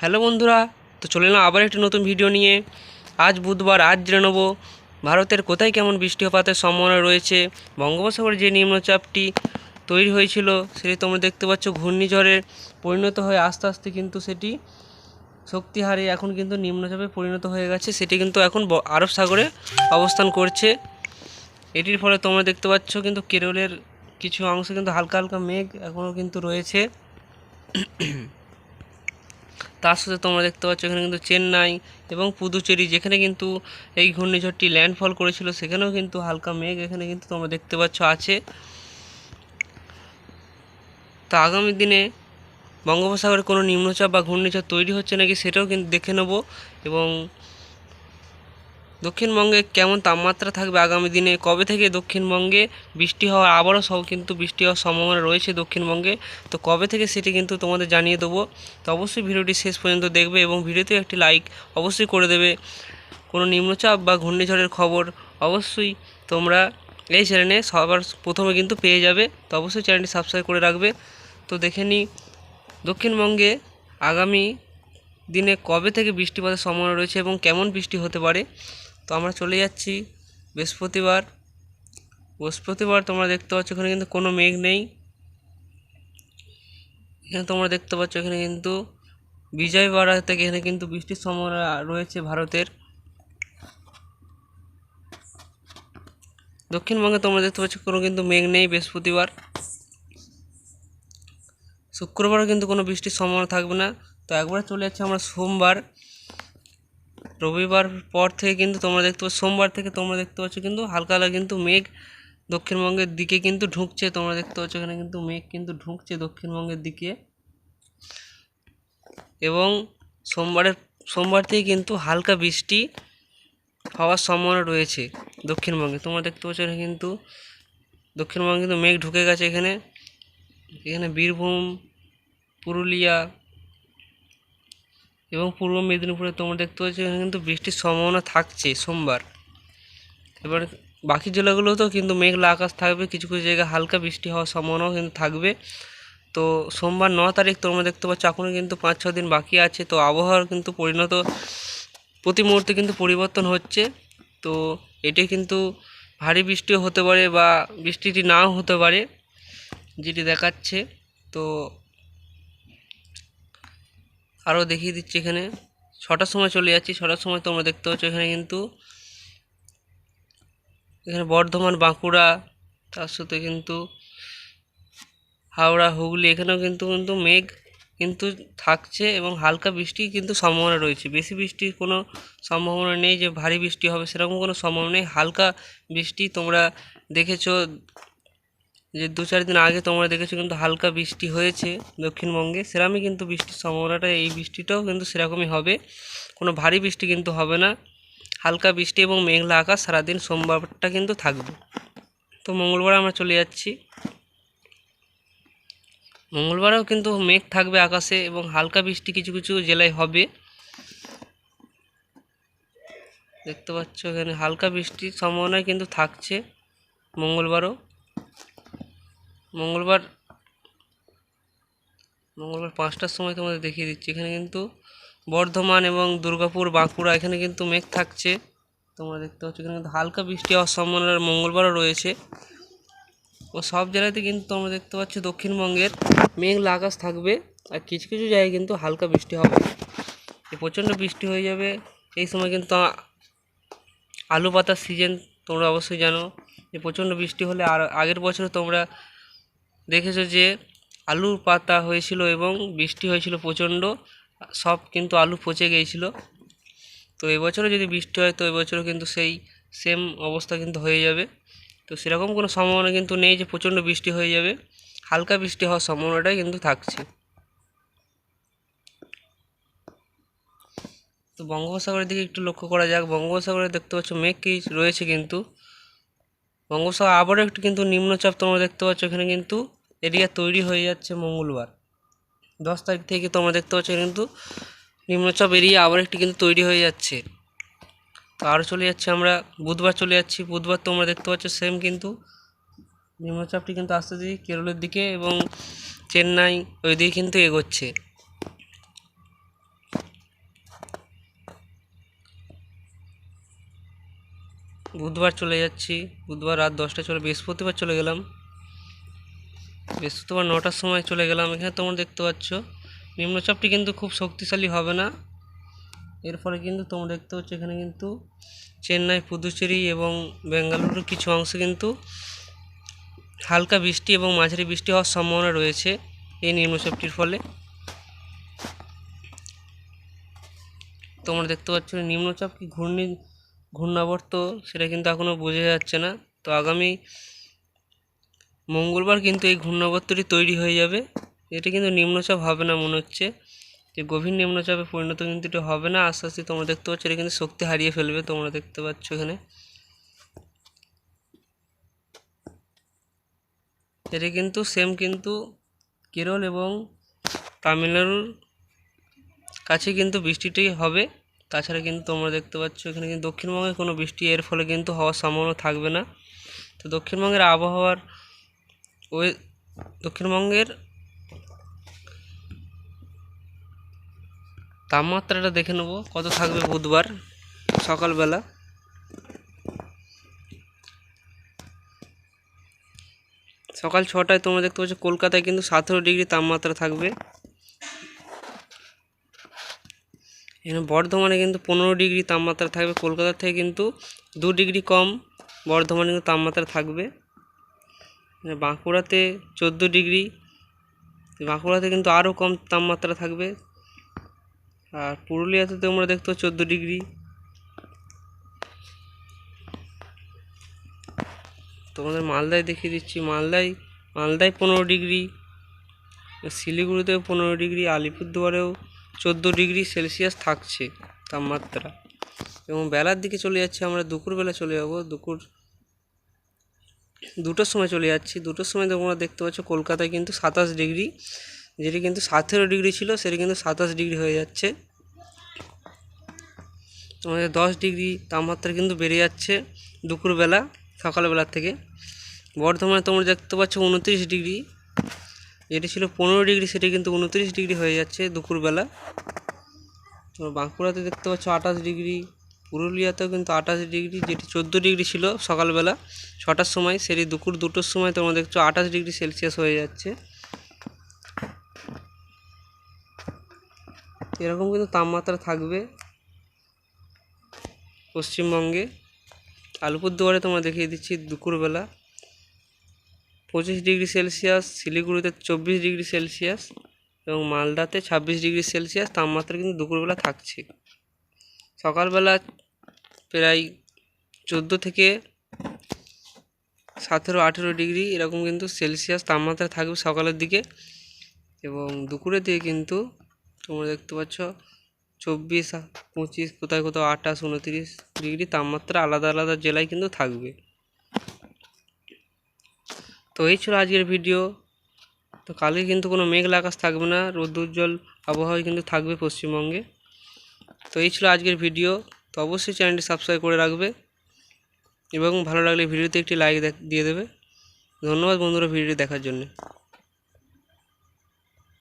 Hello বন্ধুরা, তো চলে এলাম আবার একটি নতুন ভিডিও নিয়ে। আজ বুধবার, আজ জেনে নেব ভারতের কোথায় কেমন বৃষ্টিপাতের সম্ভাবনা রয়েছে। বঙ্গোপসাগরে যে নিম্নচাপটি তৈরি হয়েছিল, সেটি তোমরা দেখতে পাচ্ছ ঘূর্ণিঝড়ে পরিণত হয়ে আস্তে আস্তে কিন্তু সেটি শক্তি হারিয়ে এখন কিন্তু নিম্নচাপে পরিণত হয়ে গেছে। সেটি কিন্তু এখন আরব সাগরে অবস্থান করছে। এটির ফলে তোমরা দেখতে পাচ্ছ কিন্তু কেরলের কিছু অংশ কিন্তু হালকা হালকা মেঘ এখনও কিন্তু রয়েছে। তার সাথে তোমরা দেখতে পাচ্ছ এখানে কিন্তু চেন্নাই এবং পুদুচেরি, যেখানে কিন্তু এই ঘূর্ণিঝড়টি ল্যান্ডফল করেছিল, সেখানেও কিন্তু হালকা মেঘ এখানে কিন্তু তোমরা দেখতে পাচ্ছ আছে। তো আগামী দিনে বঙ্গোপসাগরে কোনো নিম্নচাপ বা ঘূর্ণিঝড় তৈরি হচ্ছে নাকি সেটাও কিন্তু দেখে নেব এবং দক্ষিণবঙ্গে কেমন তাপমাত্রা থাকবে আগামী দিনে? কবে থেকে দক্ষিণবঙ্গে বৃষ্টি হওয়ার আবারও সব কিন্তু বৃষ্টি হওয়ার সম্ভাবনা রয়েছে দক্ষিণবঙ্গে? তো কবে থেকে সেটি কিন্তু তোমাদের জানিয়ে দেবো। তো অবশ্যই ভিডিওটি শেষ পর্যন্ত দেখবে এবং ভিডিওতে একটি লাইক অবশ্যই করে দেবে। কোনো নিম্নচাপ বা ঘূর্ণিঝড়ের খবর অবশ্যই তোমরা এই চ্যানেলে সবার প্রথমে কিন্তু পেয়ে যাবে। তো অবশ্যই চ্যানেলটি সাবস্ক্রাইব করে রাখবে। তো দেখে নিই, দক্ষিণবঙ্গে আগামী দিনে কবে থেকে বৃষ্টিপাতের সম্ভাবনা রয়েছে এবং কেমন বৃষ্টি হতে পারে? তো আমরা চলে যাচ্ছি বৃহস্পতিবার। বৃহস্পতিবার তোমরা দেখতে পাচ্ছ এখানে কিন্তু কোনো মেঘ নেই। এখানে তোমরা দেখতে পাচ্ছ এখানে কিন্তু বিজয়বাড়া থেকে এখানে কিন্তু বৃষ্টির সম্ভাবনা রয়েছে ভারতের। দক্ষিণবঙ্গে তোমরা দেখতে পাচ্ছ কোনো কিন্তু মেঘ নেই বৃহস্পতিবার। শুক্রবারও কিন্তু কোনো বৃষ্টির সম্ভাবনা থাকবে না। তো একবার চলে যাচ্ছে আমরা সোমবার। রবিবার পর থেকে কিন্তু তোমরা দেখতে পাচ্ছ, সোমবার থেকে তোমরা দেখতে পাচ্ছ কিন্তু হালকা হালকা কিন্তু মেঘ দক্ষিণবঙ্গের দিকে কিন্তু ঢুকছে। তোমরা দেখতে পাচ্ছ এখানে কিন্তু মেঘ কিন্তু ঢুকছে দক্ষিণবঙ্গের দিকে। এবং সোমবারের, সোমবার থেকে কিন্তু হালকা বৃষ্টি হওয়ার সম্ভাবনা রয়েছে দক্ষিণবঙ্গে। তোমরা দেখতে পাচ্ছ এখানে কিন্তু, দক্ষিণবঙ্গে কিন্তু মেঘ ঢুকে গেছে এখানে। এখানে বীরভূম, পুরুলিয়া এবং পূর্ব মেদিনীপুরে তোমরা দেখতে পাচ্ছ, এখানে কিন্তু বৃষ্টির সম্ভাবনা থাকছে সোমবার। এবার বাকি জেলাগুলোতেও কিন্তু মেঘলা আকাশ থাকবে, কিছু কিছু জায়গায় হালকা বৃষ্টি হওয়ার সম্ভাবনাও কিন্তু থাকবে। তো সোমবার ন তারিখ তোমরা দেখতে পাচ্ছ এখনও কিন্তু পাঁচ ছ দিন বাকি আছে, তো আবহাওয়ার কিন্তু পরিণত, প্রতি মুহূর্তে কিন্তু পরিবর্তন হচ্ছে। তো এটি কিন্তু ভারী বৃষ্টিও হতে পারে বা বৃষ্টিটি নাও হতে পারে, যেটি দেখাচ্ছে। তো আরও দেখিয়ে দিচ্ছি এখানে। ছটার সময় চলে যাচ্ছি, ছটার সময় তোমরা দেখতে পাচ্ছ এখানে কিন্তু এখানে বর্ধমান, বাঁকুড়া, তার সাথে কিন্তু হাওড়া, হুগলি, এখানেও কিন্তু কিন্তু মেঘ কিন্তু থাকছে এবং হালকা বৃষ্টির কিন্তু সম্ভাবনা রয়েছে। বেশি বৃষ্টির কোনো সম্ভাবনা নেই, যে ভারী বৃষ্টি হবে সেরকম কোনো সম্ভাবনা নেই। হালকা বৃষ্টি তোমরা দেখেছ যে দু চার দিন আগে তোমরা দেখেছ কিন্তু হালকা বৃষ্টি হয়েছে দক্ষিণবঙ্গে সেরকমই কিন্তু বৃষ্টির সম্ভাবনাটা, এই বৃষ্টিটাও কিন্তু সেরকমই হবে। কোনো ভারী বৃষ্টি কিন্তু হবে না। হালকা বৃষ্টি এবং মেঘলা আকাশ সারাদিন সোমবারটা কিন্তু থাকবে। তো মঙ্গলবার আমরা চলে যাচ্ছি। মঙ্গলবারেও কিন্তু মেঘ থাকবে আকাশে এবং হালকা বৃষ্টি কিছু কিছু জেলায় হবে। দেখতে পাচ্ছ এখানে হালকা বৃষ্টির সম্ভাবনা কিন্তু থাকছে মঙ্গলবারও। মঙ্গলবার মঙ্গলবার পাঁচটার সময় তোমাদের দেখিয়ে দিচ্ছি। এখানে কিন্তু বর্ধমান এবং দুর্গাপুর, বাঁকুড়া এখানে কিন্তু মেঘ থাকছে। তোমরা দেখতে পাচ্ছ এখানে কিন্তু হালকা বৃষ্টি হওয়ার সম্ভাবনা মঙ্গলবারও রয়েছে। ও সব জেলাতে কিন্তু তোমরা দেখতে পাচ্ছ দক্ষিণবঙ্গের মেঘলা আকাশ থাকবে আর কিছু কিছু জায়গায় কিন্তু হালকা বৃষ্টি হবে। প্রচণ্ড বৃষ্টি হয়ে যাবে। এই সময় কিন্তু আলু পাতার সিজন তোমরা অবশ্যই জানো। যে প্রচণ্ড বৃষ্টি হলে আর আগের বছর তোমরা দেখেছ যে আলু পাতা হয়েছিল এবং বৃষ্টি হয়েছিল প্রচণ্ড, সব কিন্তু আলু পচে গিয়েছিল। তো এবছরও যদি বৃষ্টি হয়, তো এবছরও কিন্তু সেই সেম অবস্থা কিন্তু হয়ে যাবে। তো সেরকম কোনো সম্ভাবনা কিন্তু নেই যে প্রচণ্ড বৃষ্টি হয়ে যাবে। হালকা বৃষ্টি হওয়ার সম্ভাবনাটাই কিন্তু থাকছে। তো বঙ্গোপসাগরের দিকে একটু লক্ষ্য করা যাক। বঙ্গোপসাগরে দেখতে পাচ্ছ মেঘ কি রয়েছে কিন্তু। বঙ্গোপসাগর আবারও একটু কিন্তু নিম্নচাপ তোমরা দেখতে পাচ্ছ। এখানে কিন্তু এরিয়া তৈরি হয়ে যাচ্ছে মঙ্গলবার। দশ তারিখ থেকে তোমরা দেখতে পাচ্ছ কিন্তু নিম্নচাপ এরিয়া আবার একটি কিন্তু তৈরি হয়ে যাচ্ছে। তো আরও চলে যাচ্ছে আমরা, বুধবার চলে যাচ্ছি। বুধবার তোমরা দেখতে পাচ্ছ সেম কিন্তু নিম্নচাপটি কিন্তু আস্তে আস্তে কেরলের দিকে এবং চেন্নাই ওই দিকে কিন্তু এগোচ্ছে। বুধবার চলে যাচ্ছি। বুধবার রাত দশটায় চলে, বৃহস্পতিবার চলে গেলাম। বৃহস্পতিবার নটার সময় চলে গেলাম, এখানে তোমরা দেখতে পাচ্ছ। নিম্নচাপটি কিন্তু খুব শক্তিশালী হবে না। এর ফলে কিন্তু তোমরা দেখতে পাচ্ছ এখানে কিন্তু চেন্নাই, পুদুচেরি এবং বেঙ্গালুরুর কিছু অংশে কিন্তু হালকা বৃষ্টি এবং মাঝারি বৃষ্টি হওয়ার সম্ভাবনা রয়েছে এই নিম্নচাপটির ফলে। তোমরা দেখতে পাচ্ছ নিম্নচাপ কি ঘূর্ণি, ঘূর্ণাবর্ত, সেটা কিন্তু এখনও বোঝা যাচ্ছে না। তো আগামী মঙ্গলবার কিন্তু এই ঘূর্ণাবর্তটি তৈরি হয়ে যাবে। এটা কিন্তু নিম্নচাপ হবে না মনে হচ্ছে। যে গভীর নিম্নচাপে পরিণত কিন্তু এটা হবে না। আস্তে আস্তে তোমরা দেখতে পাচ্ছ, এটা কিন্তু শক্তি হারিয়ে ফেলবে, তোমরা দেখতে পাচ্ছ এখানে। এটা কিন্তু সেম কিন্তু কেরল এবং তামিলনাড়ুর কাছে কিন্তু বৃষ্টিটি হবে। তাছাড়া কিন্তু তোমরা দেখতে পাচ্ছ, এখানে কিন্তু দক্ষিণবঙ্গে কোনো বৃষ্টি এর ফলে কিন্তু হওয়ার সম্ভাবনা থাকবে না। তো দক্ষিণবঙ্গের আবহাওয়ার ওই দক্ষিণবঙ্গের তাপমাত্রাটা দেখে নেব, কত থাকবে বুধবার সকালবেলা। সকাল ছটায় তোমরা দেখতে পাচ্ছ, কলকাতায় কিন্তু সতেরো ডিগ্রি তাপমাত্রা থাকবে। এখানে বর্ধমানে কিন্তু পনেরো ডিগ্রি তাপমাত্রা থাকবে, কলকাতার থেকে কিন্তু দু ডিগ্রি কম বর্ধমানে কিন্তু তাপমাত্রা থাকবে। বাঁকুড়াতে চোদ্দ ডিগ্রি, বাঁকুড়াতে কিন্তু আরও কম তাপমাত্রা থাকবে। আর পুরুলিয়াতে তোমরা দেখতে চোদ্দ ডিগ্রি। তোমাদের মালদায় দেখিয়ে দিচ্ছি, মালদায় মালদায় পনেরো ডিগ্রি, শিলিগুড়িতেও পনেরো ডিগ্রি, আলিপুরদুয়ারেও চোদ্দ ডিগ্রি সেলসিয়াস থাকছে তাপমাত্রা। এবং বেলার দিকে চলে যাচ্ছে, আমরা দুপুরবেলা চলে যাব। দুপুর দুটোর সময় চলে যাচ্ছি। দুটোর সময় তোমরা দেখতে পাচ্ছ কলকাতায় কিন্তু সাতাশ ডিগ্রি। যেটি কিন্তু সতেরো ডিগ্রি ছিল, সেটি কিন্তু সাতাশ ডিগ্রি হয়ে যাচ্ছে। তোমাদের দশ ডিগ্রি তাপমাত্রা কিন্তু বেড়ে যাচ্ছে দুপুরবেলা সকালবেলার থেকে। বর্ধমানে তোমরা দেখতে পাচ্ছ উনত্রিশ ডিগ্রি। যেটি ছিল পনেরো ডিগ্রি, সেটি কিন্তু উনত্রিশ ডিগ্রি হয়ে যাচ্ছে দুপুরবেলা। তোমরা বাঁকুড়াতে দেখতে পাচ্ছ আঠাশ ডিগ্রি। পুরুলিয়াতেও কিন্তু আঠাশ ডিগ্রি, যেটি চোদ্দ ডিগ্রি ছিল সকালবেলা। ছটার সময়, সেটি দুপুর দুটোর সময় তোমরা দেখছ আঠাশ ডিগ্রি সেলসিয়াস হয়ে যাচ্ছে। এরকম কিন্তু তাপমাত্রা থাকবে পশ্চিমবঙ্গে। আলিপুরদুয়ারে তোমরা দেখিয়ে দিচ্ছি দুপুরবেলা পঁচিশ ডিগ্রি সেলসিয়াস, শিলিগুড়িতে চব্বিশ ডিগ্রি সেলসিয়াস এবং মালদাতে ছাব্বিশ ডিগ্রি সেলসিয়াস। তাপমাত্রা কিন্তু দুপুরবেলা থাকছে। সকালবেলা প্রায় চোদ্দ থেকে সতেরো, আঠেরো ডিগ্রি এরকম কিন্তু সেলসিয়াস তাপমাত্রা থাকবে সকালের দিকে। এবং দুপুরের দিকে কিন্তু তোমরা দেখতে পাচ্ছ চব্বিশ, পঁচিশ, কোথায় কোথাও আঠাশ, উনত্রিশ ডিগ্রি তাপমাত্রা আলাদা আলাদা জেলায় কিন্তু থাকবে। তো এই ছিল আজকের ভিডিও। তো কালকে কিন্তু কোনো মেঘলা আকাশ থাকবে না রোদ্দুজ্জ্বল আবহাওয়া কিন্তু থাকবে পশ্চিমবঙ্গে। তো এই ছিল আজকের ভিডিও। তো অবশ্যই চ্যানেলটি সাবস্ক্রাইব করে রাখবে এবং ভালো লাগলে ভিডিওতে একটি লাইক দিয়ে দেবে। ধন্যবাদ বন্ধুরা ভিডিওটি দেখার জন্য।